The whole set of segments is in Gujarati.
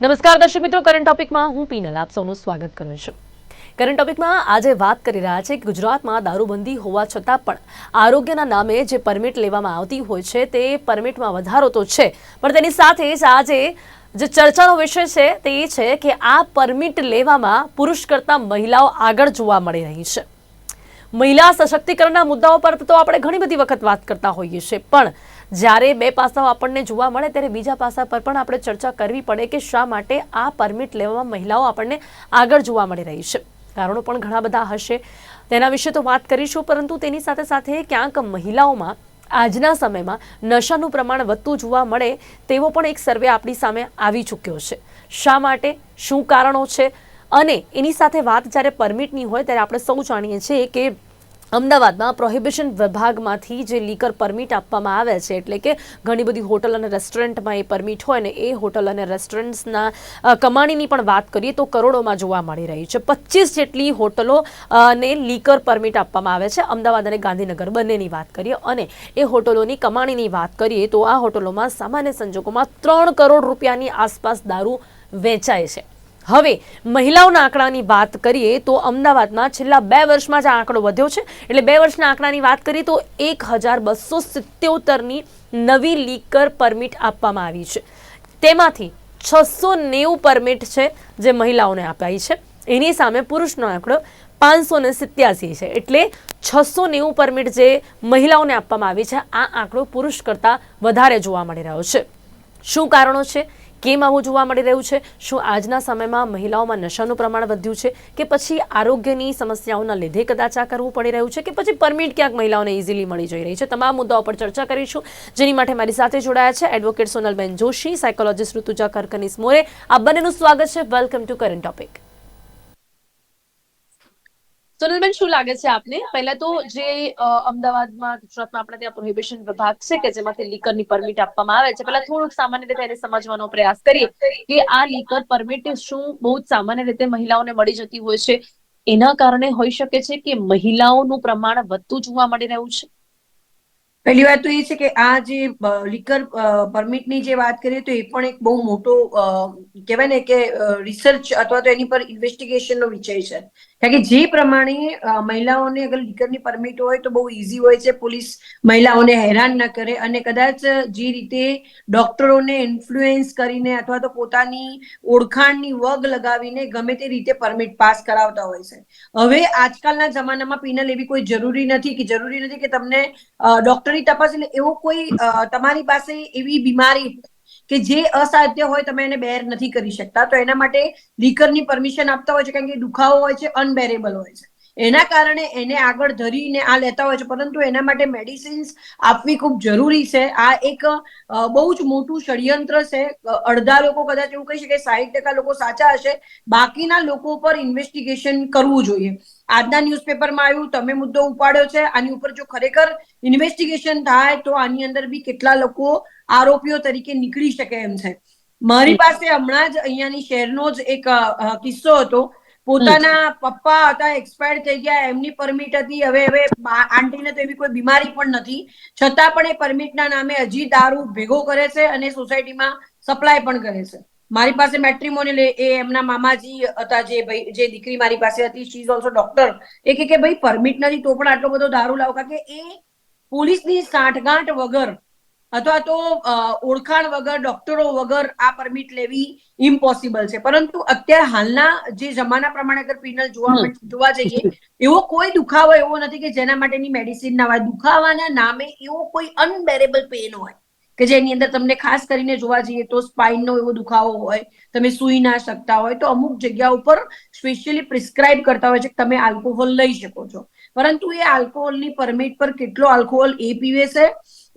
નમસ્કાર દર્શક મિત્રો કરંટ ટોપિકમાં હું પીનલ, આપ સૌનું સ્વાગત કરું છું. કરંટ ટોપિકમાં આજે વાત કરી રહ્યા છે કે ગુજરાતમાં દારૂબંધી હોવા છતાં પણ આરોગ્યના નામે જે પરમિટ લેવામાં આવતી હોય છે, તે પરમિટમાં વધારો તો છે, પણ તેની સાથે જ આજે જે ચર્ચાનો વિષય છે, તે એ છે કે આ પરમિટ લેવામાં પુરુષ કરતાં મહિલાઓ આગળ જોવા મળી રહી છે. મહિલા સશક્તિકરણના મુદ્દાઓ પર તો આપણે ઘણી બધી વખત વાત કરતા હોઈએ છીએ, પણ જ્યારે બે પાસાઓ આપણને જોવા મળે, ત્યારે બીજા પાસા પર પણ આપણે ચર્ચા કરવી પડે કે શા માટે આ પરમિટ લેવામાં મહિલાઓ આપણને આગળ જોવા મળી રહી છે. કારણો પણ ઘણા બધા હશે. તેના વિશે તો વાત કરીશું, પરંતુ તેની સાથે સાથે ક્યાંક મહિલાઓમાં આજના સમયમાં નશાનું પ્રમાણ વધતું જોવા મળે, તેવો પણ એક સર્વે આપણી સામે આવી ચૂક્યો છે. શા માટે? શું કારણો છે? અને એની સાથે વાત જ્યારે પરમિટની હોય, ત્યારે આપણે સૌ જાણીએ છીએ કે અમદાવાદમાં પ્રોહિબિશન વિભાગમાંથી જે લીકર પરમિટ આપવામાં આવે છે, એટલે કે ઘણી બધી હોટલ અને રેસ્ટોરન્ટમાં એ પરમિટ હોય ને એ હોટલ અને રેસ્ટોરન્ટ્સના કમાણીની પણ વાત કરીએ તો કરોડોમાં જોવા મળી રહી છે. પચીસ જેટલી હોટલો ને લીકર પરમિટ આપવામાં આવે છે. અમદાવાદ અને ગાંધીનગર બંનેની વાત કરીએ. અને એ હોટલોની કમાણીની વાત કરીએ તો આ હોટલોમાં સામાન્ય સંજોગોમાં ત્રણ કરોડ રૂપિયાની આસપાસ દારૂ વેચાય છે. હવે મહિલાઓના આંકડાની વાત કરીએ તો અમદાવાદમાં છેલ્લા બે વર્ષમાં જ આંકડો વધ્યો છે. એટલે બે વર્ષના આંકડાની વાત કરીએ તો એક હજાર બસો સિત્યોતેરની નવી લીકર પરમિટ આપવામાં આવી છે. તેમાંથી છસો નેવું પરમિટ છે જે મહિલાઓને અપાઈ છે. એની સામે પુરુષનો આંકડો પાંચસો ને સિત્યાસી છે. એટલે છસો નેવું પરમિટ જે મહિલાઓને આપવામાં આવી છે, આ આંકડો પુરુષ કરતાં વધારે જોવા મળી રહ્યો છે. શું કારણો છે? કેમ આવું જોવા મળી રહ્યું છે? શું આજના સમયમાં મહિલાઓમાં નશાનું પ્રમાણ વધ્યું છે? કે પછી આરોગ્યની સમસ્યાઓના લીધે કદાચ આ કરવું પડી રહ્યું છે? કે પછી પરમિટ ક્યાંક મહિલાઓને ઇઝીલી મળી જઈ રહી છે? તમામ મુદ્દાઓ પર ચર્ચા કરીશું. જેની માટે મારી સાથે જોડાયા છે એડવોકેટ સોનલબેન જોશી, સાયકોલોજીસ્ટ ઋતુજા કરકનીસ મોરે. આ બંનેનું સ્વાગત છે. Welcome to current topic. સોનલબેન શું લાગે છે આપને? પહેલા તો જે અમદાવાદમાં, ગુજરાતમાં આપણે ત્યાં પ્રોહિબિશન વિભાગ છે કે જેમાંથી લીકરની પરમિટ આપવામાં આવે છે, પહેલા થોડુંક સામાન્ય રીતે એને સમજવાનો પ્રયાસ કરીએ કે આ લીકર પરમિટ શું બહુ જ સામાન્ય રીતે મહિલાઓને મળી જતી હોય છે? એના કારણે હોઈ શકે છે કે મહિલાઓનું પ્રમાણ વધતું જોવા મળી રહ્યું છે? પહેલી વાત તો એ છે કે આ જે લીકર પરમિટની જે વાત કરીએ તો એ પણ એક બહુ મોટો કહેવાય ને કે રિસર્ચ અથવા તો એની પર ઇન્વેસ્ટિગેશનનો વિષય છે. કારણ કે જે પ્રમાણે મહિલાઓને અગર લીકરની પરમિટ હોય તો બહુ ઇઝી હોય છે. પોલીસ મહિલાઓને હેરાન ન કરે અને કદાચ જે રીતે ડોક્ટરોને ઇન્ફ્લુએન્સ કરીને અથવા તો પોતાની ઓળખાણની વગ લગાવીને ગમે તે રીતે પરમિટ પાસ કરાવતા હોય છે. હવે આજકાલના જમાનામાં પીનલ એવી કોઈ જરૂરી નથી કે જરૂરી નથી કે તમને ડોક્ટરની તપાસ એટલે એવો કોઈ તમારી પાસે એવી બીમારી કે જે અસાધ્ય હોય તમે એને બેર નથી કરી શકતા. તો એના માટે લીકરની પરમિશન આપતા હોય છે, કારણ કે દુખાવો હોય છે અનબેરેબલ હોય છે. એના કારણે એને આગળ ધરીને આ લેતા હોય છે, પરંતુ એના માટે મેડિસિન્સ આપવી ખૂબ જરૂરી છે. આ એક બહુ જ મોટું ષડયંત્ર છે. અડધા લોકો કદાચ એવું કહી શકે, સાહીઠ ટકા લોકો સાચા હશે. બાકીના લોકો પર ઇન્વેસ્ટિગેશન કરવું જોઈએ. આજના ન્યૂઝપેપરમાં આવ્યું તમે મુદ્દો ઉપાડ્યો છે આની ઉપર જો ખરેખર ઇન્વેસ્ટિગેશન થાય તો આની અંદર બી કેટલા લોકો આરોપીઓ તરીકે નીકળી શકે એમ છે. મારી પાસે હમણાં જ અહીંયાની શહેરનો જ એક કિસ્સો હતો. પોતાના પપ્પા હતા એક્સપાયર થઈ ગયા એમની પરમિટ હતી. હવે હવે આંટીને તો એવી કોઈ બીમારી પણ નથી. છતાં પણ એ પરમિટના નામે હજી દારૂ ભેગો કરે છે અને સોસાયટીમાં સપ્લાય પણ કરે છે. મારી પાસે મેટ્રિમોનિયલ એ એમના મામાજી હતા જે ભાઈ જે દીકરી મારી પાસે હતી શી ઇઝ ઓલ્સો ડોક્ટર એ કે કે ભાઈ પરમિટ નથી તો પણ આટલો બધો દારૂ લાવો. કે એ પોલીસની સાંઠગાંઠ વગર અથવા તો ઓળખાણ વગર ડોક્ટરો વગર આ પરમિટ લેવી ઇમ્પોસિબલ છે. પરંતુ અત્યારે હાલના જે જમાના પ્રમાણે અગર પીનલ જોવા જોવા જઈએ એવો કોઈ દુખાવો એવો નથી કે જેના માટેની મેડિસિન ના હોય. દુખાવાના નામે એવો કોઈ અનબેરેબલ પેન હોય. કે જેની અંદર તમને ખાસ કરીને જોવા જઈએ તો સ્પાઇનનો એવો દુખાવો હોય તમે સૂઈ ના શકતા હોય તો અમુક જગ્યા ઉપર સ્પેશિયલી પ્રિસ્ક્રાઇબ કરતા હોય છે કે તમે આલ્કોહોલ લઈ શકો છો. પરંતુ એ આલ્કોહોલની પરમિટ પર કેટલો આલ્કોહોલ એ પીવે છે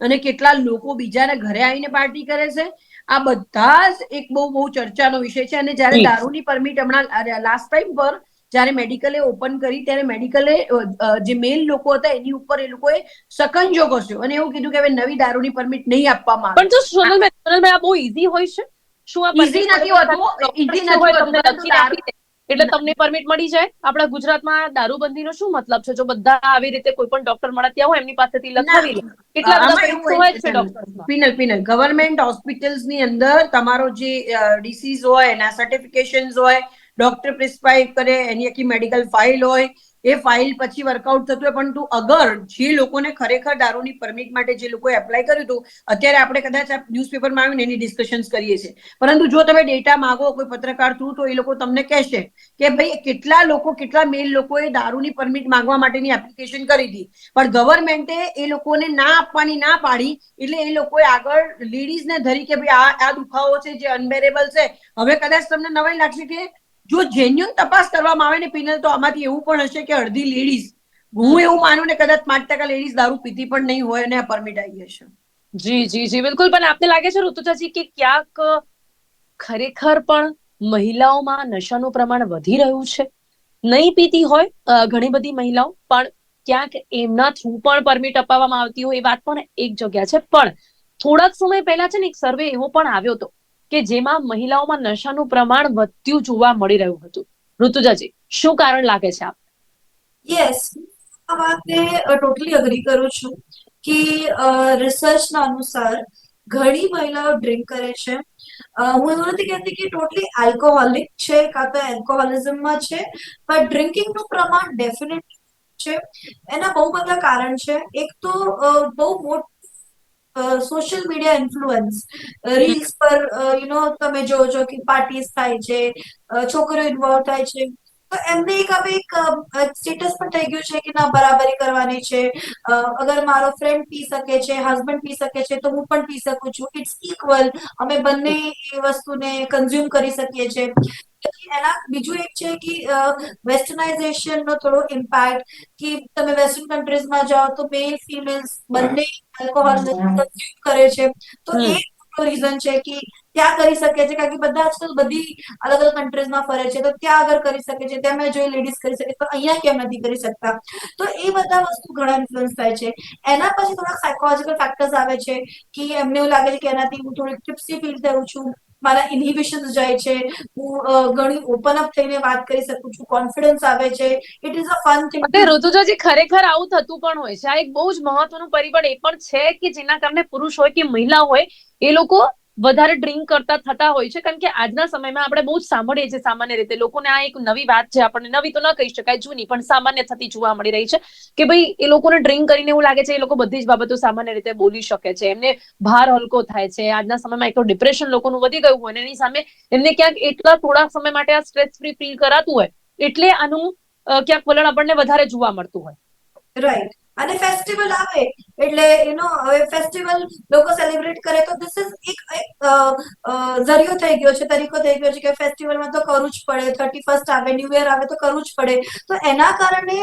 અને કેટલા લોકો બીજાના ઘરે આવીને પાર્ટી કરે છે આ બધા જ એક બહુ બહુ ચર્ચાનો વિષય છે અને જ્યારે દારૂની પરમિટ હમણાં લાસ્ટ ટાઈમ પર જ્યારે મેડિકલે ઓપન કરી ત્યારે મેડિકલે જે મેલ લોકો હતા એની ઉપર એ લોકોએ સકંજો કસ્યો અને એવું કીધું કે હવે નવી દારૂની પરમિટ નહીં આપવામાં આવે. પણ જો સોનલબેન સોનલબેન આ બહુ ઈઝી હોય છે? શું આ ઈઝી નથી હોતું, ઈઝી નથી હોતું, એટલે તમને પરમિટ મળી જાય? આપણા ગુજરાતમાં દારૂબંધીનો શું મતલબ છે? જો બધા આવી રીતે કોઈ પણ ડોક્ટર મળે ત્યાં હોય એમની પાસેથી લખાવી લે. કેટલા બધા હોય છે ડોક્ટર પિનલ પિનલ ગવર્મેન્ટ હોસ્પિટલ્સની અંદર તમારો જે ડિસીઝ હોય એના સર્ટિફિકેશન હોય ડોક્ટર પ્રિસ્ક્રાઇબ કરે, એની આખી મેડિકલ ફાઇલ હોય, એ ફાઇલ પછી વર્કઆઉટ થતું હોય. પરંતુ અગર જે લોકોને ખરેખર દારૂની પરમિટ માટે જે લોકોએ એપ્લાય કર્યું હતું, અત્યારે આપણે કદાચ આ ન્યૂઝપેપરમાં આવીને એની ડિસ્કશન્સ કરીએ છીએ. પરંતુ જો તમે ડેટા માગો, કોઈ પત્રકાર થ્રુ તો એ લોકો તમને કહેશે કે ભાઈ, કેટલા લોકો, કેટલા મેલ લોકોએ દારૂની પરમિટ માંગવા માટેની એપ્લિકેશન કરી હતી. પણ ગવર્મેન્ટે એ લોકોને ના આપવાની ના પાડી, એટલે એ લોકોએ આગળ લેડીઝને ધરી કે ભાઈ, આ આ દુખાવો છે જે અનબેરેબલ છે. હવે કદાચ તમને નવાઈ લાગશે કે જો જેન્યુન તપાસ કરવામાં આવે ને પીનલ, તો આમાંથી એવું પણ હશે કે અડધી લેડીઝ હું એવું માનું ને કદાચ પાંચ ટકા લેડીઝ દારૂ પીતી પણ નહીં હોય અને આ પરમિટ આવી હશે જી જી જી, બિલકુલ. પણ આપને લાગે છે ઋતુજાજી કે ક્યાંક ખરેખર પણ મહિલાઓમાં નશાનું પ્રમાણ વધી રહ્યું છે? નહીં પીતી હોય ઘણી બધી મહિલાઓ, પણ ક્યાંક એમના થ્રુ પણ પરમિટ અપાવવામાં આવતી હોય, એ વાત પણ એક જગ્યા છે. પણ થોડાક સમય પહેલા છે ને એક સર્વે એવો પણ આવ્યો હતો. કે જેમાં મહિલાઓમાં નશાનું પ્રમાણ વધ્યું જોવા મળી રહ્યું હતું. ઋતુજાજી, શું કારણ લાગે છે આપ યસ આ વાતને ટોટલી અગ્રી કરું છું કે રિસર્ચના અનુસાર ઘણી મહિલાઓ ડ્રિંક કરે છે. હું એવું નથી કહેતી કે ટોટલી આલ્કોહોલિક છે કાં તો એલ્કોહોલિઝમમાં છે, પણ ડ્રિંકિંગનું પ્રમાણ ડેફિનેટ છે. એના બહુ બધા કારણ છે. એક તો બહુ મોટું સોશિયલ મીડિયા ઇન્ફ્લુઅન્સ રીલ્સ પર યુ નો તમે જોવો છો કે પાર્ટીઝ થાય છે છોકરીઓ ઇન્વોલ્વ થાય છે. તો એમને એક હવે એક સ્ટેટસ પણ થઈ ગયું છે કે ના, બરાબરી કરવાની છે. અગર મારો ફ્રેન્ડ પી શકે છે હસબન્ડ પી શકે છે, તો હું પણ પી શકું છું. ઇટ્સ ઇક્વલ અમે બંને એ વસ્તુને કન્ઝ્યુમ કરી શકીએ છીએ. એના બીજું એક છે કે વેસ્ટર્નાઇઝેશન નો થોડો ઇમ્પેક્ટ કે તમે વેસ્ટર્ન કન્ટ્રીઝમાં જાઓ તો મેલ ફિમેલ્સ બંને આલ્કોહોલ કન્ઝ્યુમ કરે છે. તો એ રીઝન છે કે ત્યાં કરી શકે છે કારણ કે બધા આજકાલ બધી અલગ અલગ કન્ટ્રીઝમાં ફરે છે. તો ત્યાં આગળ કરી શકે છે. ત્યાં મેં જોઈ લેડીઝ કરી શકે તો અહીંયા કેમ નથી કરી શકતા? તો એ બધા વસ્તુ ઘણા ઇન્ફ્લુઅન્સ થાય છે. એના પછી થોડા સાયકોલોજીકલ ફેક્ટર્સ આવે છે કે એમને એવું લાગે છે કે એનાથી હું થોડી ટ્રિપ્સી ફીલ થયું છું. મારા ઇનહિબિશન જાય છે. હું ઘણી ઓપન અપ થઈને વાત કરી શકું છું. કોન્ફિડન્સ આવે છે. It is a fun thing અને ઋતુજાજી ખરેખર આવું થતું પણ હોય છે. આ એક બહુ જ મહત્વનું પરિબળ એ પણ છે કે જેના કારણે પુરુષ હોય કે મહિલા હોય એ લોકો વધારે ડ્રિંક કરતા થતા હોય છે, કારણ કે આજના સમયમાં આપણે બહુ જ સાંભળીએ છીએ સામાન્ય રીતે. લોકોને આ એક નવી વાત છે, આપણને નવી તો ન કહી શકાય, જૂની, પણ સામાન્ય થતી જોવા મળી રહી છે કે ભાઈ એ લોકોને ડ્રિંક કરીને એવું લાગે છે, એ લોકો બધી જ બાબતો સામાન્ય રીતે બોલી શકે છે. એમને ભાર હલકો થાય છે. આજના સમયમાં એક તો ડિપ્રેશન લોકોનું વધી ગયું હોય એની સામે એમને ક્યાંક એટલા થોડા સમય માટે આ સ્ટ્રેસ ફ્રી ફીલ કરાતું હોય, એટલે આનું ક્યાંક વલણ આપણને વધારે જોવા મળતું હોય. રાઈટ અને ફેસ્ટિવલ આવે, એટલે યુ નો હવે ફેસ્ટિવલ લોકો સેલિબ્રેટ કરે તો ધીસ ઇઝ એક ઝરિયો થઈ ગયો છે, તરીકો થઈ ગયો છે કે ફેસ્ટિવલમાં તો કરવું જ પડે થર્ટી ફર્સ્ટ આવે ન્યુ યર આવે તો કરવું જ પડે. તો એના કારણે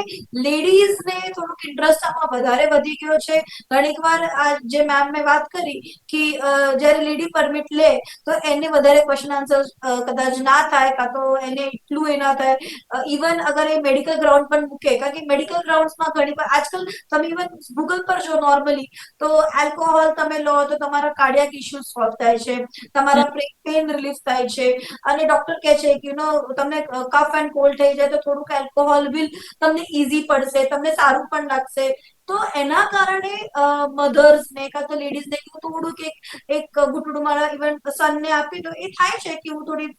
લેડીઝને થોડુંક ઇન્ટરેસ્ટ આમાં વધારે વધી ગયો છે. ઘણીક વાર આ જે મેમ મેં વાત કરી કે જ્યારે લેડી પરમિટ લે, તો એને વધારે ક્વેશ્ચન આન્સર કદાચ ના થાય કાં તો એને એટલું એ ના થાય. ઇવન અગર એ મેડિકલ ગ્રાઉન્ડ પણ મૂકે, કારણ કે મેડિકલ ગ્રાઉન્ડ્સમાં ઘણી વાર આજકાલ તમે ઇવન ગૂગલ પર જો નોર્મલી તો આલ્કોહોલ તમે લો તો તમારા કાર્ડિયાક ઇશ્યુ સોલ્વ થાય છે તમારા પેઇન રિલીફ થાય છે અને ડોક્ટર કહે છે કે યુ નો તમને કફ એન્ડ કોલ્ડ થઈ જાય તો થોડુંક આલ્કોહોલ બિલ તમને ઇઝી પડશે તમને સારું પણ લાગશે. તો એના કારણે મધર્સ ને કાં તો લેડીઝ ને હું થોડુંક એક એક ઘૂંટડું મારા ઇવન સનને આપી દો એ થાય છે કે હું થોડી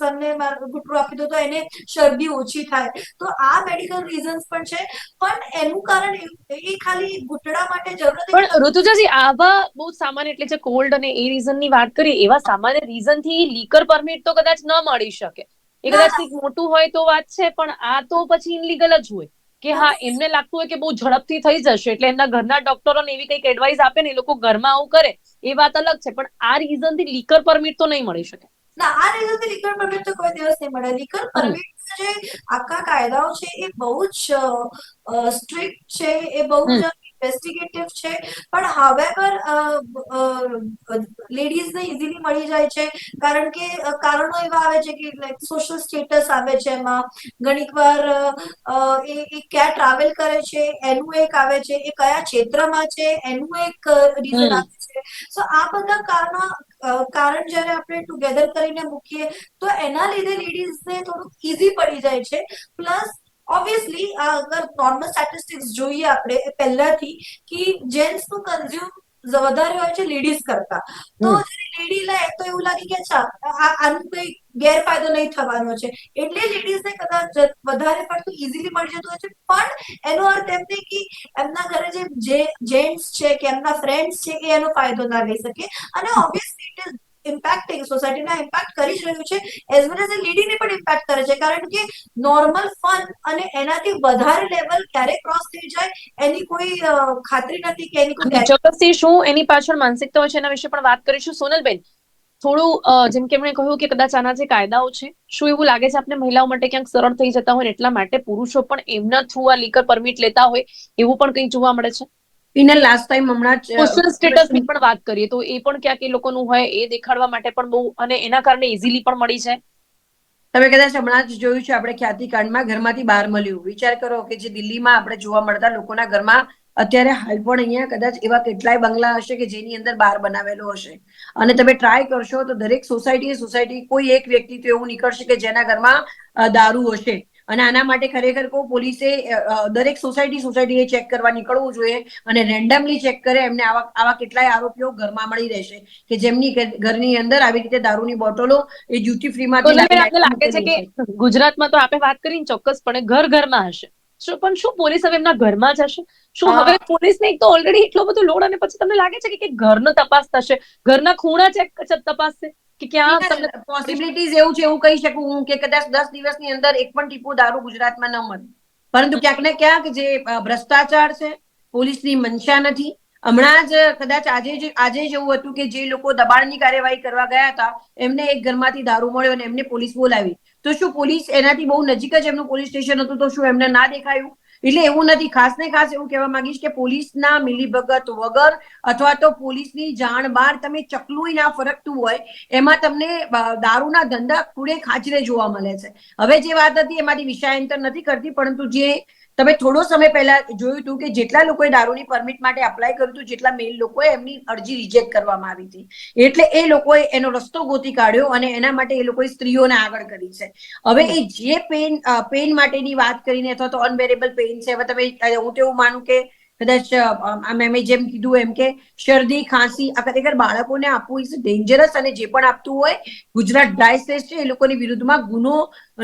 સનને ઘૂંટડું આપી દઉં તો એને શરદી ઓછી થાય. તો આ મેડિકલ રીઝન્સ પણ છે પણ એનું કારણ એવું- એ ખાલી ઘૂંટડા માટે જરૂર નથી પણ ઋતુજાજી આવા બહુ સામાન્ય એટલે જે કોલ્ડ અને એ રીઝનની વાત કરીએ એવા સામાન્ય રીઝનથી લીકર પરમિટ તો કદાચ ન મળી શકે. એ કદાચ મોટું હોય તો વાત છે પણ આ તો પછી ઇનલીગલ જ હોય. કે હા એમને લાગતું હોય કે બહુ ઝડપથી થઈ જશે એટલે એમના ઘરના ડોક્ટરોને એવી કંઈક એડવાઇસ આપે ને એ લોકો ઘરમાં આવું કરે એ વાત અલગ છે પણ આ રીઝનથી લીકર પરમિટ તો નહીં મળી શકે. ના આ રીઝનથી લીકર પરમિટ તો કોઈ દિવસ નહીં મળે. લીકર પરમિટ જે આખા કાયદાઓ છે એ બહુ જ સ્ટ્રિક્ટ છે એ બહુ જ ઇન્વેસ્ટિગેટિવ છે. પણ હાવેવર લેડીઝને ઇઝીલી મળી જાય છે. કારણ કે કારણો એવા આવે છે કે લાઈક સોશિયલ સ્ટેટસ આવે છે એમાં. ઘણીક વાર એ ક્યાં ટ્રાવેલ કરે છે એનું એક આવે છે એ કયા ક્ષેત્રમાં છે એનું એક રીઝન. આવે છે. સો આ બધા કારણો કારણ જ્યારે આપણે ટુગેધર કરીને મૂકીએ તો એના લીધે લેડીઝને થોડુંક ઇઝી પડી જાય છે. પ્લસ ઓબ્વિયસલી અગર નોર્મલ સ્ટેટિસ્ટિક્સ જોઈએ આપણે પહેલાથી કે જેન્ટ્સનું કન્ઝ્યુમ વધારે હોય છે લેડીઝ કરતા. તો જ્યારે લેડી લે તો એવું લાગે કે અચ્છા આનું કઈ ગેરફાયદો નહીં થવાનો છે. એટલે લેડીઝને કદાચ વધારે પડતું ઇઝીલી મળી જતું હોય છે. પણ એનો અર્થ એમ નહીં કે એમના ઘરે જે જે જેન્ટ્સ છે કે એમના ફ્રેન્ડ્સ છે કે એનો ફાયદો ના લઈ શકે. અને ઓબ્વિયસલી ઇટ ઇઝ ઇમ્પેક્ટિંગ સોસાયટીના ઇમ્પેક્ટ કરી જ રહ્યું છે એઝ વેલ એઝ એ લીડીને પણ ઇમ્પેક્ટ કરે છે. કારણ કે નોર્મલ ફન અને એનાથી વધારે લેવલ ક્યારે ક્રોસ થઈ જાય, એની કોઈ ખાતરી નથી કે એની કોઈ ચોક્કસથી શું એની પાછળ માનસિકતા હોય છે એના વિશે પણ વાત કરીશું. સોનલબેન, થોડું જેમ કે એમણે કહ્યું કે કદાચ આના જે કાયદાઓ છે, શું એવું લાગે છે આપણે મહિલાઓ માટે ક્યાંક સરળ થઈ જતા હોય એટલા માટે પુરુષો પણ એમના થ્રુ આ લીકર પરમિટ લેતા હોય એવું પણ કંઈક જોવા મળે છે? પિનલ લાસ્ટ ટાઈમ હમણાં જ સોશિયલ સ્ટેટસની પણ વાત કરીએ તો એ પણ ક્યાંક એ લોકોનું હોય એ દેખાડવા માટે પણ બહુ અને એના કારણે ઇઝીલી પણ મળી છે તમે કદાચ હમણાં જ જોયું છે આપણે ખ્યાતિકાંડમાં ઘરમાંથી બહાર મળ્યું. વિચાર કરો કે જે દિલ્હીમાં આપણે જોવા મળતા લોકોના ઘરમાં અત્યારે હાલ પણ અહીંયા કદાચ એવા કેટલાય બંગલા હશે કે જેની અંદર બાર બનાવેલો હશે. અને તમે ટ્રાય કરશો તો દરેક સોસાયટી સોસાયટી કોઈ એક વ્યક્તિ તો એવું નીકળશે કે જેના ઘરમાં દારૂ હશે. અને આના માટે ખરેખર કહું પોલીસે દરેક સોસાયટી સોસાયટીએ ચેક કરવા નીકળવું જોઈએ અને રેન્ડમલી ચેક કરે એમને આવા આવા કેટલાય આરોપીઓ ઘરમાં મળી રહેશે કે જેમની ઘરની અંદર આવી રીતે દારૂની બોટલો એ ડ્યુટી ફ્રીમાંથી લાગે છે કે ગુજરાતમાં તો આપણે વાત કરીને ચોક્કસપણે ઘર ઘરમાં હશે. શું પણ શું પોલીસ હવે એમના ઘરમાં જ હશે? શું. હવે પોલીસને એક તો ઓલરેડી એટલો બધો લોડ અને પછી તમને લાગે છે કે ઘરનો તપાસ થશે? ઘરના ખૂણા ચેક તપાસશે? કે ક્યાં તમને પોસિબિલિટીઝ એવું છે એવું કહી શકું હું કે કદાચ દસ દિવસની અંદર એક પણ ટીપો દારૂ ગુજરાતમાં ન મળે. પરંતુ ક્યાંક ને ક્યાંક જે ભ્રષ્ટાચાર છે પોલીસની મનસા નથી. હમણાં જ કદાચ આજે જ આજે જ એવું હતું કે જે લોકો દબાણની કાર્યવાહી કરવા ગયા હતા એમને એક ઘરમાંથી દારૂ મળ્યો અને એમને પોલીસ બોલાવી. તો શું પોલીસ એનાથી બહુ નજીક જ એમનું પોલીસ સ્ટેશન હતું તો શું એમને ના દેખાયું? એટલે એવું નથી, ખાસ ને ખાસ એવું કહેવા માંગીશ કે પોલીસના મિલીભગત વગર અથવા તો પોલીસની જાણ બહાર તમે ચકલું ના ફરકતું હોય, એમાં તમને દારૂના ધંધા ખૂણે ખાચરે જોવા મળે છે. હવે જે વાત હતી એમાંથી વિષયાંતર નથી કરતી, પરંતુ જે તમે થોડો સમય પહેલા જોયું હતું કે જેટલા લોકોએ દારૂની પરમિટ માટે અપ્લાય કર્યું હતું, જેટલા મેલ લોકોએ એમની અરજી રિજેક્ટ કરવામાં આવી હતી. એટલે એ લોકોએ એનો રસ્તો ગોતી કાઢ્યો અને એના માટે એ લોકોએ સ્ત્રીઓને આગળ કરી છે. હવે એ જે પેન પેન માટેની વાત કરીને અથવા તો અનબેરેબલ પેન છે, હવે તમે હું તો એવું માનું કે કદાચ અ, આ મેમે જેમ કીધું એમ કે શરદી ખાંસી ખરેખર બાળકોને આપવું ઇઝ ડેન્જરસ અને જે પણ આપતું હોય ગુજરાત ડ્રાય સ્ટેટ છે એ લોકોની વિરુદ્ધમાં ગુનો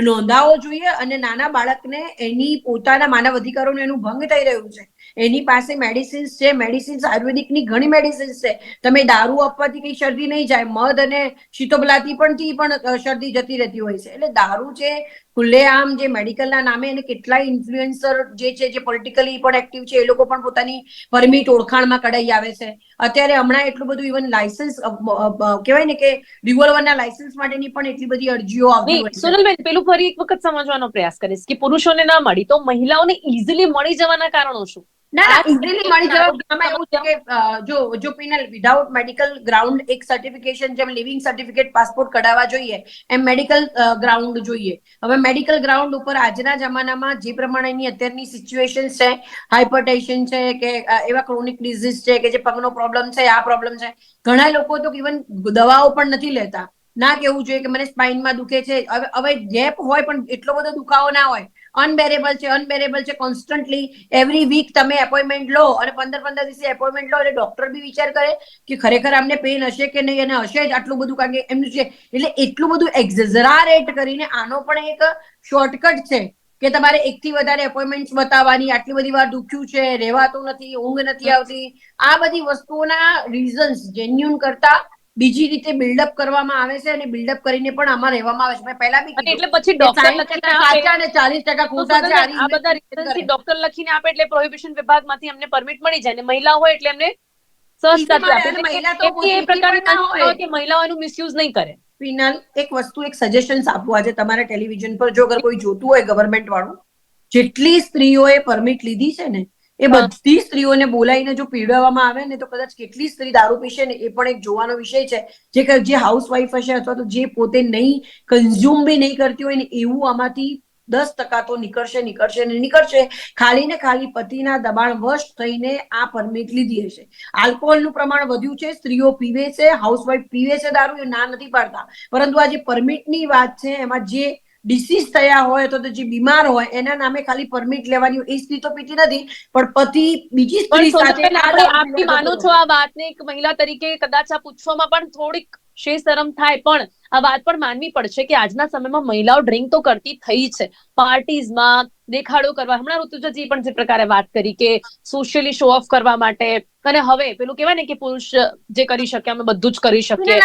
નોંધાવવો જોઈએ અને નાના બાળકને એની પોતાના માનવ અધિકારોનો એનું ભંગ થઈ રહ્યું છે. એની પાસે મેડિસિન્સ છે મેડિસિન્સ આયુર્વેદિકની ઘણી મેડિસિન્સ છે. તમે દારૂ આપવાથી કઈ શરદી નહીં જાય મધ અને શીતોબલાથી પણ થી પણ શરદી જતી રહેતી હોય છે. એટલે દારૂ છે ખુલ્લેઆમ જે મેડિકલના નામે અને કેટલાય ઇન્ફ્લુએન્સર જે છે જે પોલિટિકલી પણ એક્ટિવ છે એ લોકો પણ પોતાની પરમિટ ઓળખાણમાં કઢાઈ આવે છે. અત્યારે હમણાં એટલું બધું ઇવન લાયસન્સ કહેવાય ને કે રિવોલ્વરના લાયસન્સ માટેની પણ એટલી બધી અરજીઓ આવતી સોનલબેન પેલું ફરી એક વખત સમજવાનો પ્રયાસ કરીશ કે પુરુષોને ના મળી તો મહિલાઓને ઇઝીલી મળી જવાના કારણો શું ના ના ઇઝીલી મળી જવા એવું છે કે જો જો પિનલ વિધાઉટ મેડિકલ ગ્રાઉન્ડ એક સર્ટિફિકેશન જેમ લિવિંગ સર્ટિફિકેટ પાસપોર્ટ કઢાવવા જોઈએ એમ મેડિકલ ગ્રાઉન્ડ જોઈએ. હવે મેડિકલ ગ્રાઉન્ડ ઉપર આજના જમાનામાં જે પ્રમાણેની અત્યારની સિચ્યુએશન છે હાઇપરટેન્શન છે, કે એવા ક્રોનિક ડિઝીઝ છે કે જે પગનો પ્રોબ્લેમ છે, આ પ્રોબ્લેમ છે, ઘણા લોકો તો ઇવન દવાઓ પણ નથી લેતા. ના કેવું જોઈએ કે મને સ્પાઇનમાં દુખે છે હવે હવે ગેપ હોય પણ એટલો બધો દુખાવો ના હોય. અનબેરેબલ છે અનબેરેબલ છે કોન્સ્ટન્ટલી એવરી વીક તમે એપોઇન્ટમેન્ટ લો અને પંદર પંદર દિવસે એપોઇન્ટમેન્ટ લો એટલે ડોક્ટર બી વિચાર કરે કે ખરેખર આમને પેન હશે કે નહીં અને હશે જ આટલું બધું કારણ કે એમનું છે એટલે એટલું બધું એક્ઝેઝરારેટ કરીને આનો પણ એક શોર્ટકટ છે કે તમારે એકથી વધારે એપોઇન્ટમેન્ટ બતાવવાની, આટલી બધી વાર દુખ્યું છે, રહેવાતું નથી, ઊંઘ નથી આવતી. આ બધી વસ્તુઓના રીઝન્સ જેન્યુન કરતા બીજી રીતે બિલ્ડઅપ કરવામાં આવે છે અને બિલ્ડઅપ કરીને પણ આમાં રહેવામાં આવે છે. મેં પહેલા બી એટલે પછી ડોક્ટર લખીને આપે સાચા અને ચાલીસ ટકા તો ખોટા છે આ બધા investigation reasons થી કરે. ડોક્ટર લખીને આપે એટલે પ્રોહિબિશન વિભાગમાંથી અમને પરમિટ મળી જાય અને મહિલા હોય એટલે એમને સહજતાથી આપે. મહિલા તો એ પ્રકારની પણ ના માનસિકતા હોય. હોય. કે મહિલાઓ મિસયુઝ નહીં કરે. પિનલ એક વસ્તુ એક સજેશન આપવું આજે તમારા ટેલિવિઝન પર. જો અગર કોઈ જોતું હોય ગવર્મેન્ટ વાળું જેટલી સ્ત્રીઓએ પરમિટ લીધી છે ને એ બધી સ્ત્રીઓને બોલાવીને જો પીડાવવામાં આવે ને તો કદાચ કેટલી સ્ત્રી દારૂ પીશે ને એ પણ એક જોવાનો વિષય છે. જે જે હાઉસવાઈફ હશે અથવા તો જે પોતે નહીં કન્ઝ્યુમ બી નહીં કરતી હોય ને એવું આમાંથી દસ ટકા તો નીકળશે નીકળશે ને નીકળશે. ખાલી ને ખાલી પતિના દબાણ વશ થઈને આ પરમિટ લીધી હશે આલ્કોહોલનું પ્રમાણ વધ્યું છે સ્ત્રીઓ પીવે છે હાઉસવાઈફ પીવે છે દારૂ એ ના નથી પાડતા. પરંતુ આ જે પરમિટની વાત છે એમાં જે ડિસીઝ થયા હોય તો જે બીમાર હોય એના નામે ખાલી પરમિટ લેવાની એ સ્ત્રી તો પીતી નથી. પણ પતિ બીજી સ્ત્રી સાથે આપની માનો છો આ વાતને એક મહિલા તરીકે કદાચ આ પૂછવામાં પણ થોડીક શરમ થાય પણ આ વાત પણ માનવી પડશે કે આજના સમયમાં મહિલાઓ ડ્રિંક તો કરતી થઈ છે. પાર્ટીઝમાં દેખાડો કરવા હમણાં ઋતુજાજી પણ જે પ્રકારે વાત કરી કે સોશિયલી શો ઓફ કરવા માટે અને હવે પેલું કહેવાય ને કે પુરુષ જે કરી શકે અમે બધું જ કરી શકીએ.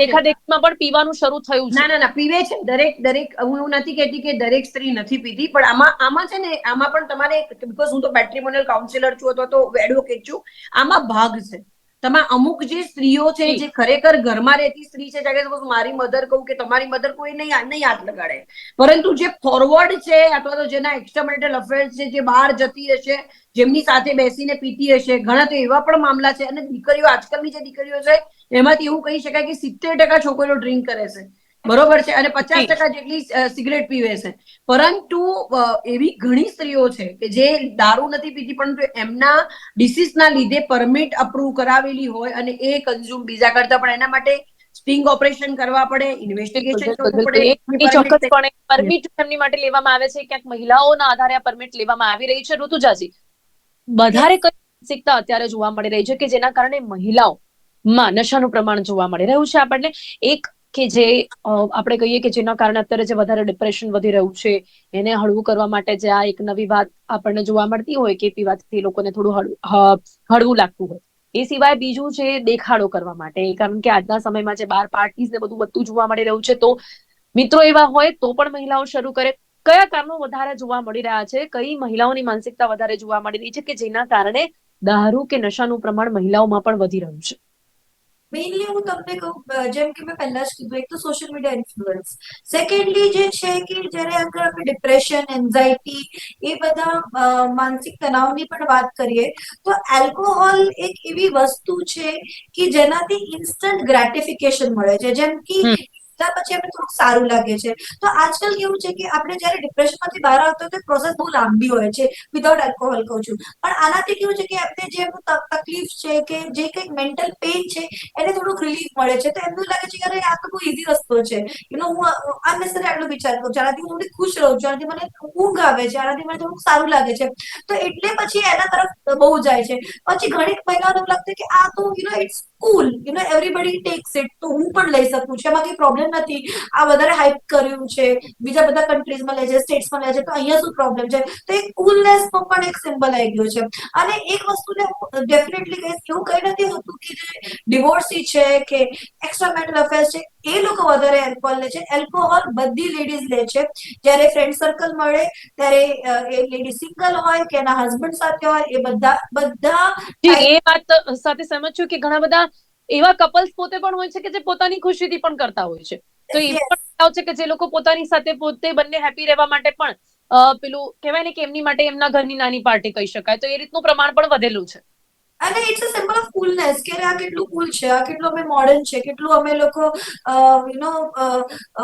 દેખાદેખીમાં પણ પીવાનું શરૂ થયું છે. ના ના ના પીવે છે. દરેક દરેક હું એવું નથી કહેતી કે દરેક સ્ત્રી નથી પીતી પણ આમાં આમાં છે ને આમાં પણ તમારે બીકોઝ હું તો પેટ્રીમોનિયલ કાઉન્સિલર છું અથવા તો એડવોકેટ છું આમાં ભાગ છે. તમારે અમુક જે સ્ત્રીઓ છે જે. ખરેખર ઘરમાં રહેતી સ્ત્રી છે suppose મારી મધર કહું કે તમારી મધર કોઈ નહીં નહીં હાથ લગાડે. પરંતુ જે ફોરવર્ડ છે અથવા તો જેના એક્સ્ટ્રામેરિટલ અફેર્સ છે જે બહાર જતી હશે જેમની સાથે બેસીને પીતી હશે ઘણા તો એવા પણ મામલા છે. અને દીકરીઓ આજકાલની જે દીકરીઓ છે એમાંથી એવું કહી શકાય કે સિત્તેર ટકા છોકરીઓ ડ્રિંક કરે છે. બરોબર છે? અને પચાસ ટકા જેટલી સિગરેટ પીવે છે. પરંતુ એવી ઘણી સ્ત્રીઓ છે કે જે દારૂ નથી પીતી પરંતુ એમના ડિસીઝના લીધે પરમિટ અપ્રૂવ કરાવેલી હોય અને એ કન્ઝ્યુમ બીજા કરતા પણ એના માટે સ્ટિંગ ઓપરેશન કરવા પડે ઇન્વેસ્ટિગેશન ચોક્કસપણે પરમિટ એમની માટે લેવામાં આવે છે. ક્યાંક મહિલાઓના આધારે આ પરમિટ લેવામાં આવી રહી છે. ઋતુજાજી વધારે કઈ માનસિકતા અત્યારે જોવા મળી રહી છે કે જેના કારણે મહિલાઓ માં નશાનું પ્રમાણ જોવા મળી રહ્યું છે આપણને? એક કે જે આપણે કહીએ કે જેના કારણે અત્યારે જે વધારે ડિપ્રેશન વધી રહ્યું છે, એને હળવું કરવા માટે જે આ એક નવી વાત આપણને જોવા મળતી હોય કે પીવાથી લોકોને થોડું હળવું લાગતું હોય. એ સિવાય બીજું છે દેખાડો કરવા માટે. કારણ કે આજના સમયમાં જે બાર પાર્ટીઝ ને બધું બધું જોવા મળી રહ્યું છે, તો મિત્રો એવા હોય તો પણ મહિલાઓ શરૂ કરે. કયા કારણો વધારે જોવા મળી રહ્યા છે? કઈ મહિલાઓની માનસિકતા વધારે જોવા મળી રહી છે કે જેના કારણે દારૂ કે નશાનું પ્રમાણ મહિલાઓમાં પણ વધી રહ્યું છે? મેઇનલી હું તમને કહું અ, જેમ કે મેં પહેલા જ કીધું એક તો સોશિયલ મીડિયા ઇન્ફ્લુઅન્સ સેકન્ડલી જે છે કે જ્યારે આગળ આપણે ડિપ્રેશન એન્ઝાયટી એ બધા અ, માનસિક તણાવની પણ વાત કરીએ તો આલ્કોહોલ એક એવી વસ્તુ છે કે જેનાથી ઇન્સ્ટન્ટ ગ્રેટિફિકેશન મળે છે જેમ કે પીધા પછી એમને થોડુંક સારું લાગે છે. તો આજકાલ કેવું છે કે આપણે જ્યારે ડિપ્રેશનમાંથી બહાર આવતો તો પ્રોસેસ બહુ લાંબી હોય છે વિધાઉટ આલ્કોહોલ કહું છું. પણ આનાથી કેવું છે કે આપણે જે તકલીફ છે કે જે કંઈક મેન્ટલ પેઇન છે, એને થોડુંક રિલીફ મળે છે. તો એમનું લાગે છે કે અરે આ તો બહુ ઇઝી રસ્તો છે. યુ નો હું અનનેસરી આટલો વિચાર કરું છું. આનાથી હું થોડી ખુશ રહું છું આનાથી મને ઊંઘ આવે છે આનાથી મને થોડુંક સારું લાગે છે. તો એટલે પછી એના તરફ બહુ જાય છે. પછી ઘણી મહિલાઓને લાગતું કે આ તો you know it's cool you know everybody takes it તો હું પણ લઈ શકું છું. એમાં કઈ પ્રોબ્લેમ નથી. આ વધારે હાઇપ કર્યું છે. બીજા બધા કન્ટ્રીઝમાં લે છે સ્ટેટ્સમાં લે છે, તો અહીંયા શું પ્રોબ્લેમ છે? તો એક કુલનેસ પણ એક સિમ્બલ આવી ગયો છે. અને એક વસ્તુને હું ડેફિનેટલી કહીશ એવું કઈ નથી હોતું કે જે ડિવોર્સી છે, કે એક્સ્ટ્રા મેન્ટલ અફેર્સ છે, એ લોકો વધારે એલ્કોહોલ લે છે. એલ્કોહોલ બધી લેડીઝ લે છે. જ્યારે ફ્રેન્ડ સર્કલ મળે, ત્યારે એ લેડી સિંગલ હોય કે એના હસબન્ડ સાથે હોય, એ બધા બધા એ વાત સાથે સમજ છું કે ઘણા બધા એવા કપલ્સ પોતે પણ હોય છે કે જે પોતાની ખુશીથી પણ કરતા હોય છે. તો એ પણ છે કે જે લોકો પોતાની સાથે પોતે બંને હેપી રહેવા માટે પણ પેલું કહેવાય ને કે એમની માટે એમના ઘરની નાની પાર્ટી કહી શકાય. તો એ રીતનું પ્રમાણ પણ વધેલું છે. અને it's a symbol of coolness કે આ કેટલું કુલ છે આ કેટલું અમે મોડર્ન છે કેટલું અમે લોકો યુ નો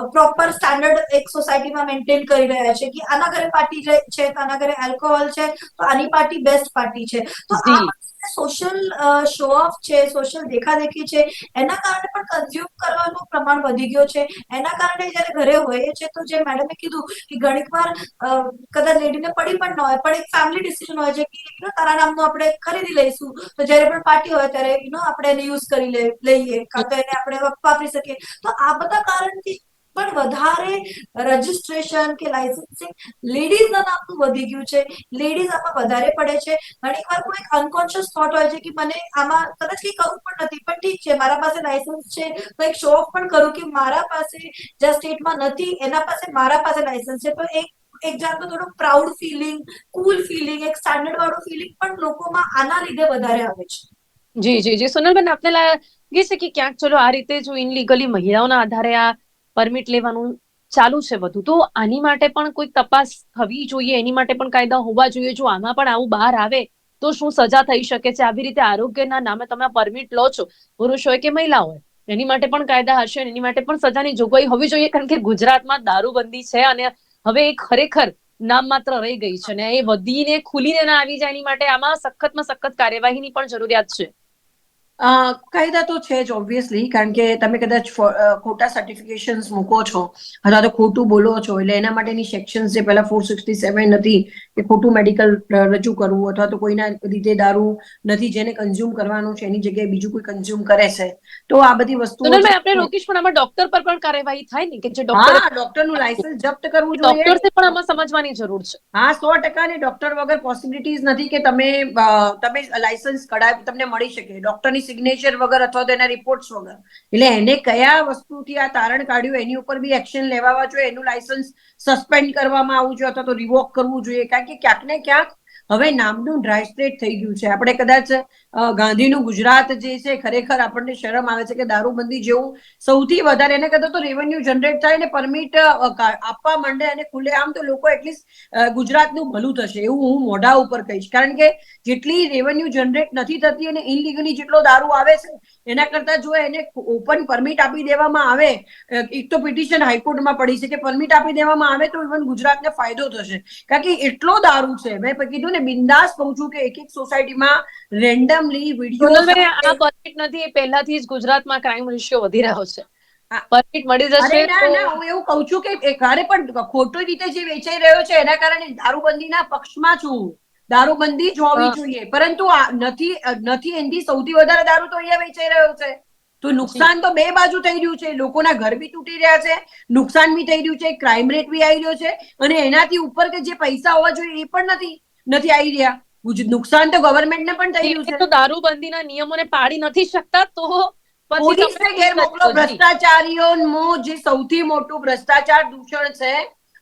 પ્રોપર સ્ટાન્ડર્ડ એક સોસાયટીમાં મેન્ટેન કરી રહ્યા છે કે આના ઘરે પાર્ટી છે તો આના ઘરે આલ્કોહોલ છે તો આની પાર્ટી બેસ્ટ પાર્ટી છે. તો આ સોશિયલ શો ઓફ છે સોશિયલ દેખાદેખી છે, એના કારણે પણ કન્ઝ્યુમ કરવાનું પ્રમાણ વધી ગયું છે. એના કારણે જયારે ઘરે હોઈએ છે, તો જે મેડમે કીધું કે ઘણીક વાર કદાચ લેડીને પડી પણ ન હોય, પણ એક ફેમિલી ડિસિઝન હોય છે કે તારા નામનું આપણે ખરીદી લઈશું. તો જ્યારે પણ પાર્ટી હોય ત્યારે યુનો આપણે એને યુઝ કરી લઈએ, કાં તો એને આપણે વાપરી શકીએ. તો આ બધા કારણથી પણ વધારે રજીસ્ટ્રેશન કે લાઇસન્સિંગ લેડીઝના નામનું વધી ગયું છે. લેડીઝ આમાં વધારે પડે છે. ઘણી વાર કોઈ અનકોન્શિયસ થોટ હોય છે કે મને આમાં કદાચ કંઈ કરવું પણ નથી. પણ ઠીક છે, મારા પાસે લાયસન્સ છે. તો એક શો ઓફ પણ કરું કે મારા પાસે જ્યાં સ્ટેટમાં નથી, એના પાસે મારા પાસે લાયસન્સ છે. તો એક એક જાતનું થોડું પ્રાઉડ ફિલિંગ કુલ ફિલિંગ એક સ્ટાન્ડર્ડ વાળું ફિલિંગ પણ લોકોમાં આના લીધે વધારે આવે છે. જી જી જી. સોનલબેન, આપને લાગે છે કે ક્યાંક, ચલો, આ રીતે જો ઇનલીગલી મહિલાઓના આધારે આ પરમિટ લેવાનું ચાલુ છે બધું. તો આની માટે પણ કોઈ તપાસ થવી જોઈએ, એની માટે પણ કાયદા હોવા જોઈએ. જો આમાં પણ આવું બહાર આવે, તો શું સજા થઈ શકે છે? આવી રીતે આરોગ્યના નામે તમે પરમિટ લો છો પુરુષ હોય કે મહિલા હોય એની માટે પણ કાયદા હશે એની માટે પણ સજાની જોગવાઈ હોવી જોઈએ, કારણ કે ગુજરાતમાં દારૂબંધી છે અને હવે એ ખરેખર નામ માત્ર રહી ગઈ છે ને એ વધીને ખુલીને ના આવી જાય એની માટે આમાં સખતમાં સખત કાર્યવાહીની પણ જરૂરિયાત છે. કાયદા તો છે જ ઓબ્વિયસલી કારણ કે તમે કદાચ ખોટા સર્ટિફિકેશન્સ મૂકો છો અથવા તો ખોટું બોલો છો એટલે એના માટેની સેક્શન્સ જે પહેલા ફોર સિક્સટી સેવન હતી કે ખોટું મેડિકલ રજૂ કરવું અથવા તો કોઈના રીતે દારૂ નથી જેને કન્ઝ્યુમ કરવાનું છે એની જગ્યાએ બીજું કોઈ કન્ઝ્યુમ કરે છે. તો આ બધી વસ્તુ આપણે રોકીશ પણ આમાં ડોક્ટર પર પણ કાર્યવાહી થાય ને કે જે ડોક્ટર ડોક્ટરનું લાયસન્સ જપ્ત કરવું જોઈએ. ડોક્ટર્સે પણ આમાં સમજવાની જરૂર છે. હા સો ટકા ને ડોક્ટર વગર પોસિબિલિટીઝ નથી કે તમે તમે લાયસન્સ કઢાવી તમને મળી શકે. ડોક્ટરની સિગ્નેચર વગર અથવા તો એના રિપોર્ટ્સ વગર. એટલે એને કયા વસ્તુથી આ તારણ કાઢ્યું, એની ઉપર બી એક્શન લેવા જોઈએ, એનું લાયસન્સ સસ્પેન્ડ કરવામાં આવવું જોઈએ અથવા તો રિવોક કરવું જોઈએ. કારણ કે ક્યાંક ને ક્યાંક હવે નામનું ડ્રાય સ્ટેટ થઈ ગયું છે. આપણે કદાચ ગાંધીનું ગુજરાત જે છે, ખરેખર આપણને શરમ આવે છે કે દારૂબંધી જેવું સૌથી વધારે, એને કદાચ તો રેવન્યુ જનરેટ થાય ને પરમિટ આપવા માંડે અને ખુલ્લેઆમ તો લોકો એટલીસ્ટ ગુજરાતનું ભલું થશે એવું હું મોઢા ઉપર કહીશ. કારણ કે જેટલી રેવન્યુ જનરેટ નથી થતી અને ઇનલીગલી જેટલો દારૂ આવે છે એના કરતા જો એને ઓપન પરમિટ આપી દેવામાં આવે એક તો પિટિશન હાઈકોર્ટમાં પડી છે કે પરમિટ આપી દેવામાં આવે તો ઇવન ગુજરાતને ફાયદો થશે કારણ કે એટલો દારૂ છે મેં કીધું ને બિંદાસ કહું છું કે એક એક સોસાયટીમાં રેન્ડમલી વીડિયો આ પરમિટ નથી એ પહેલાથી જ ગુજરાતમાં ક્રાઇમ રેશિયો વધી રહ્યો છે. પરમિટ મળી જશે હું એવું કહું છું કે ક્યારે પણ ખોટી રીતે જે વેચાઈ રહ્યો છે એના કારણે દારૂબંધીના પક્ષમાં છું. દારૂબંધી જ હોવી જોઈએ. પરંતુ નથી નથી એનથી સૌથી વધારે દારૂ તો અહીંયા વેચાઈ રહ્યો છે. તો નુકસાન તો બે બાજુ થઈ રહ્યું છે. લોકોના ઘર બી તૂટી રહ્યા છે. નુકસાન બી થઈ રહ્યું છે. ક્રાઇમ રેટ બી આવી રહ્યો છે. અને એનાથી ઉપર કે જે પૈસા હોવા જોઈએ એ પણ નથી નથી આવી રહ્યા. નુકસાન તો ગવર્મેન્ટને પણ થઈ રહ્યું છે. તો દારૂબંધીના નિયમોને પાડી નથી શકતા તો પોલીસને ઘેર મોકલો. ભ્રષ્ટાચારીઓનું જે સૌથી મોટું ભ્રષ્ટાચાર દૂષણ છે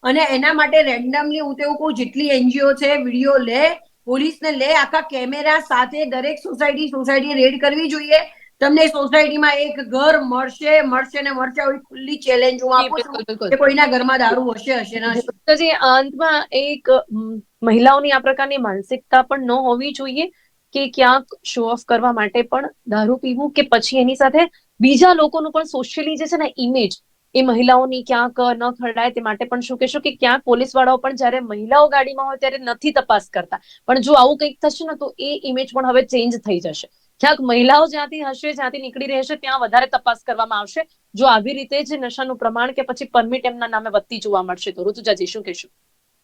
અને એના માટે રેન્ડમલી હું તો એવું કહું જેટલી એનજીઓ છે વીડિયો લે પોલીસને લે આખા કેમેરા સાથે દરેક સોસાયટી સોસાયટી રેડ કરવી જોઈએ. તમને સોસાયટીમાં એક ઘર મળશે મળશે ને મળશે આવી ખુલ્લી ચેલેન્જ હું આપું છું કોઈના ઘરમાં દારૂ હશે હશે ના તો જે અંતમાં એક મહિલાઓની આ પ્રકારની માનસિકતા પણ ન હોવી જોઈએ કે ક્યાંક શો ઓફ કરવા માટે પણ દારૂ પીવું કે પછી એની સાથે બીજા લોકોનું પણ સોશિયલી જે છે ને ઇમેજ એ મહિલાઓની ક્યાંક ન ખરડાય તે માટે પણ શું કહેશો કે ક્યાંક પોલીસ વાળાઓ પણ જ્યારે મહિલાઓ ગાડીમાં હોય ત્યારે નથી તપાસ કરતા. પણ જો આવું કંઈક થશે ને તો એ ઇમેજ પણ હવે ચેન્જ થઈ જશે. ક્યાંક મહિલાઓ જ્યાંથી હશે, જ્યાંથી નીકળી રહેશે ત્યાં વધારે તપાસ કરવામાં આવશે. જો આવી રીતે જ નશાનું પ્રમાણ કે પછી પરમિટ એમના નામે વધતી જોવા મળશે તો. ઋતુજાજી, શું કહેશું?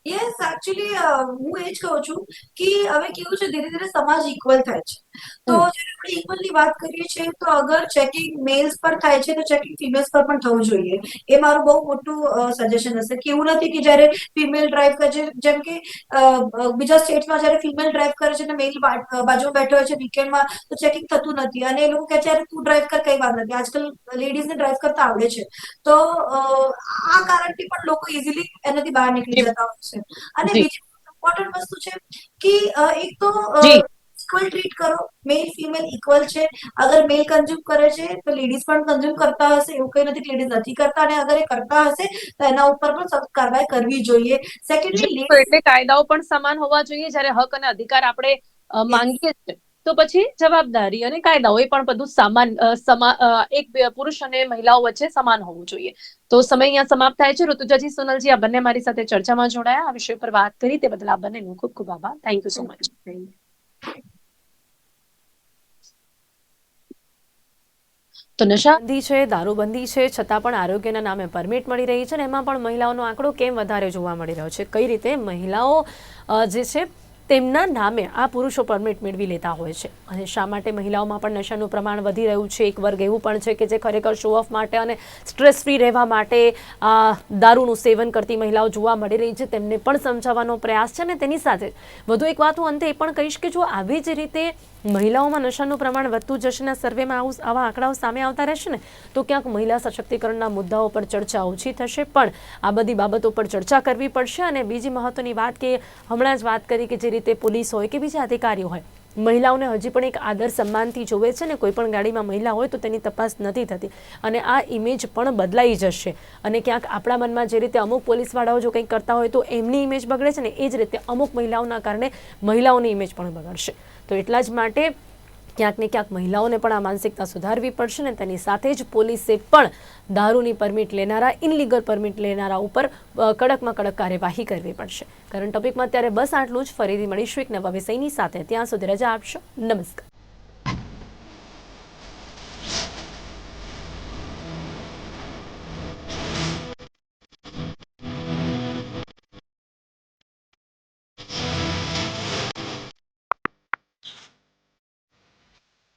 યસ એકચ્યુઅલી હું એ જ કહું છું કે હવે કેવું છે, ધીરે ધીરે સમાજ ઇક્વલ થાય છે. તો. જ્યારે આપણે ઇક્વલની વાત કરીએ છીએ તો અગર ચેકિંગ મેલ્સ પર થાય છે તો ચેકિંગ ફિમેલ્સ પર પણ થવું જોઈએ. એ મારું બહુ મોટું સજેશન હશે. કે એવું નથી કે જ્યારે ફિમેલ ડ્રાઈવ કરે છે જેમ કે બીજા સ્ટેટમાં જ્યારે ફિમેલ ડ્રાઈવ કરે છે ને મેલ બાજુમાં બેઠો હોય છે વીકેન્ડમાં તો ચેકિંગ થતું નથી. અને એ લોકો કહે છે "અરે તું ડ્રાઈવ કર કઈ વાત નથી આજકાલ લેડીઝને ડ્રાઈવ કરતા આવડે છે. તો આ કારણથી પણ લોકો ઇઝીલી એનાથી બહાર નીકળી જતા હોય છે. અને બીજી ઇમ્પોર્ટન્ટ વસ્તુ છે કે એક તો. ઇક્વલ ટ્રીટ કરો. મેલ ફિમેલ ઇક્વલ છે. અગર મેલ કન્ઝ્યુમ કરે છે તો લેડીઝ પણ કન્ઝ્યુમ કરતા હશે. એવું કઈ નથી લેડીઝ નથી કરતા. અને અગર એ કરતા હશે તો એના ઉપર પણ સખત કાર્યવાહી કરવી જોઈએ. સેકન્ડલી એટલે કાયદાઓ પણ સમાન હોવા જોઈએ. જ્યારે હક અને અધિકાર આપણે માંગીએ છીએ. તો પછી જવાબદારી અને કાયદાઓ એ પણ બધું સમાન સમા એક પુરુષ અને મહિલાઓ વચ્ચે સમાન હોવું જોઈએ. તો સમય અહીંયા સમાપ્ત થાય છે. ઋતુજાજી સોનલજી આ બંને મારી સાથે ચર્ચામાં જોડાયા. આ વિષય પર વાત કરી. તે બદલ આ બંનેનો ખૂબ ખૂબ આભાર. થેન્ક યુ સો મચ તો નશાબંધી છે, દારૂબંધી છે, છતાં પણ આરોગ્યના નામે પરમિટ મળી રહી છે ને એમાં પણ મહિલાઓનો આંકડો કેમ વધારે જોવા મળી રહ્યો છે? કઈ રીતે મહિલાઓ જે છે, તેમના નામે આ પુરુષો પરમિટ મેળવી લેતા હોય છે? અને શા માટે મહિલાઓમાં પણ નશાનું પ્રમાણ વધી રહ્યું છે? એક વર્ગ એવું પણ છે કે જે ખરેખર શો ઓફ માટે અને સ્ટ્રેસ ફ્રી રહેવા માટે આ દારૂનું સેવન કરતી મહિલાઓ જોવા મળી રહી છે. તેમને પણ સમજાવવાનો પ્રયાસ છે અને તેની સાથે. વધુ એક વાત હું અંતે એ પણ કહીશ કે જો આવી જ રીતે મહિલાઓમાં નશાનું પ્રમાણ વધતું જશે ને સર્વેમાં આવું આવા આંકડાઓ સામે આવતા રહેશે ને, તો ક્યાંક મહિલા સશક્તિકરણના મુદ્દાઓ પર ચર્ચા ઓછી થશે. પણ આ બધી બાબતો પર ચર્ચા કરવી પડશે અને બીજી મહત્વની વાત કે હમણાં જ વાત કરી કે જે રીતે પોલીસ હોય કે બીજા અધિકારીઓ હોય, મહિલાઓને હજી પણ એક આદર સન્માનથી જોવે છે ને, કોઈ પણ ગાડીમાં મહિલા હોય તો તેની તપાસ નથી થતી. અને આ ઇમેજ પણ બદલાઈ જશે. અને ક્યાંક આપણા મનમાં જે રીતે અમુક પોલીસવાળાઓ જો કંઈક કરતા હોય તો એમની ઇમેજ બગડે છે ને, એ જ રીતે અમુક મહિલાઓના કારણે મહિલાઓની ઇમેજ પણ બગડશે. તો એટલા જ માટે ક્યાંક ને ક્યાંક મહિલાઓને પણ આ માનસિકતા સુધારવી પડશે ને તેની સાથે જ પોલીસે પણ દારૂની પરમિટ લેનારા ઇનલીગલ પરમિટ લેનારા ઉપર કડકમાં કડક કાર્યવાહી કરવી પડશે. કરંટ ટોપિકમાં અત્યારે બસ આટલું જ. ફરીથી મળીશું એક નવા વિષયની સાથે. ત્યાં સુધી રજા આપશો. નમસ્કાર.